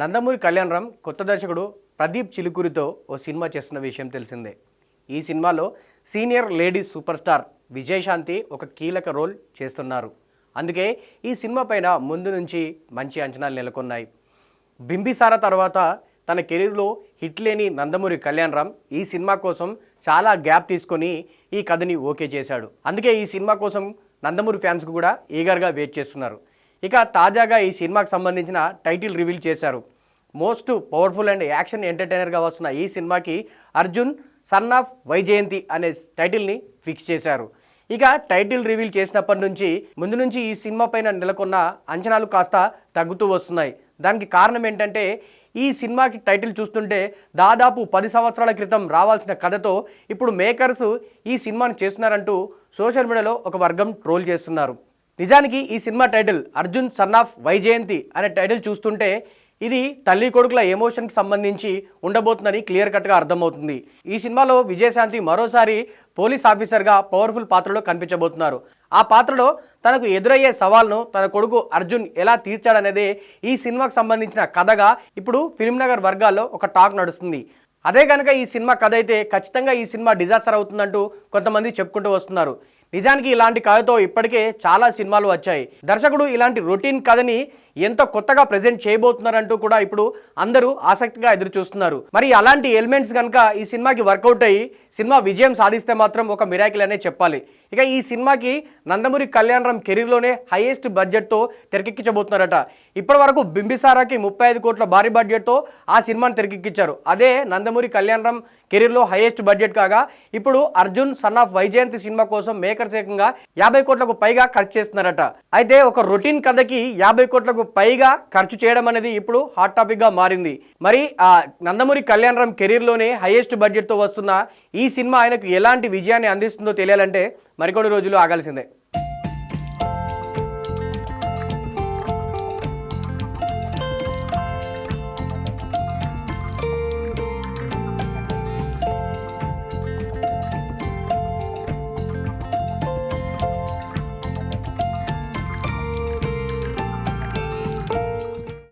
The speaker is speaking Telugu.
నందమూరి కళ్యాణరామ్ కొత్త దర్శకుడు ప్రదీప్ చిలుకూరితో ఓ సినిమా చేస్తున్న విషయం తెలిసిందే. ఈ సినిమాలో senior lady super star Vijayashanti ఒక కీలక రోల్ చేస్తున్నారు. అందుకే ఈ సినిమా పైన ముందు నుంచి మంచి అంచనాలు నెలకొన్నాయి. బింబిసార తర్వాత తన కెరీర్లో హిట్ లేని నందమూరి కళ్యాణరామ్ ఈ సినిమా కోసం చాలా గ్యాప్ తీసుకొని ఈ కథని ఓకే చేశాడు. అందుకే ఈ సినిమా కోసం నందమూరి ఫ్యాన్స్ కూడా ఈగర్గా వెయిట్ చేస్తున్నారు. ఇక తాజాగా ఈ సినిమాకి సంబంధించిన టైటిల్ రివీల్ చేశారు. మోస్ట్ పవర్ఫుల్ అండ్ యాక్షన్ ఎంటర్టైనర్గా వస్తున్న ఈ సినిమాకి అర్జున్ సన్ ఆఫ్ వైజయంతి అనే టైటిల్ని ఫిక్స్ చేశారు. ఇక టైటిల్ రివీల్ చేసినప్పటి నుంచి ముందు నుంచి ఈ సినిమా పైన నెలకొన్న అంచనాలు కాస్త తగ్గుతూ వస్తున్నాయి. దానికి కారణం ఏంటంటే ఈ సినిమాకి టైటిల్ చూస్తుంటే దాదాపు పది సంవత్సరాల క్రితం రావాల్సిన కథతో ఇప్పుడు మేకర్స్ ఈ సినిమాను చేస్తున్నారంటూ సోషల్ మీడియాలో ఒక వర్గం ట్రోల్ చేస్తున్నారు. నిజానికి ఈ cinema title Arjun son of Vyjayanthi అనే టైటిల్ చూస్తుంటే ఇది తల్లి కొడుకుల ఎమోషన్కి సంబంధించి ఉండబోతుందని క్లియర్ కట్గా అర్థమవుతుంది. ఈ సినిమాలో విజయశాంతి మరోసారి పోలీస్ ఆఫీసర్గా పవర్ఫుల్ పాత్రలో కనిపించబోతున్నారు. ఆ పాత్రలో తనకు ఎదురయ్యే సవాల్ను తన కొడుకు అర్జున్ ఎలా తీర్చాడనేదే ఈ సినిమాకు సంబంధించిన కథగా ఇప్పుడు ఫిల్మ్నగర్ వర్గాల్లో ఒక టాక్ నడుస్తుంది. అదే కనుక ఈ సినిమా కథ అయితే ఖచ్చితంగా ఈ సినిమా డిజాస్టర్ అవుతుందంటూ కొంతమంది చెప్పుకుంటూ వస్తున్నారు. నిజానికి ఇలాంటి కథతో ఇప్పటికే చాలా సినిమాలు వచ్చాయి. దర్శకుడు ఇలాంటి రొటీన్ కథని ఎంతో కొత్తగా ప్రజెంట్ చేయబోతున్నారంటూ కూడా ఇప్పుడు అందరూ ఆసక్తిగా ఎదురు చూస్తున్నారు మరి అలాంటి ఎలిమెంట్స్ కనుక ఈ సినిమాకి వర్కౌట్ అయ్యి సినిమా విజయం సాధిస్తే మాత్రం ఒక మిరాకిల్ అనే చెప్పాలి. ఇక ఈ సినిమాకి నందమూరి కళ్యాణరామ్ కెరీర్లోనే హైయెస్ట్ బడ్జెట్తో తెరకెక్కించబోతున్నారట. ఇప్పటి వరకు బింబిసారాకి ముప్పై ఐదు కోట్ల భారీ బడ్జెట్తో ఆ సినిమాని తెరకెక్కించారు. అదే నందమూరి కళ్యాణరామ్ కెరీర్లో హైయెస్ట్ బడ్జెట్ కాగా ఇప్పుడు Arjun son of Vyjayanthi cinema కోసం మేక ఏకరచేకంగా యాభై కోట్లకు పైగా ఖర్చు చేస్తున్నారట. అయితే ఒక రొటీన్ కథకి యాభై కోట్లకు పైగా ఖర్చు చేయడం అనేది ఇప్పుడు హాట్ టాపిక్గా మారింది. మరి ఆ నందమూరి కళ్యాణరామ్ కెరీర్లోనే హైయెస్ట్ బడ్జెట్తో వస్తున్న ఈ సినిమా ఆయనకు ఎలాంటి విజయాన్ని అందిస్తుందో తెలియాలంటే మరికొన్ని రోజులు ఆగాల్సిందే.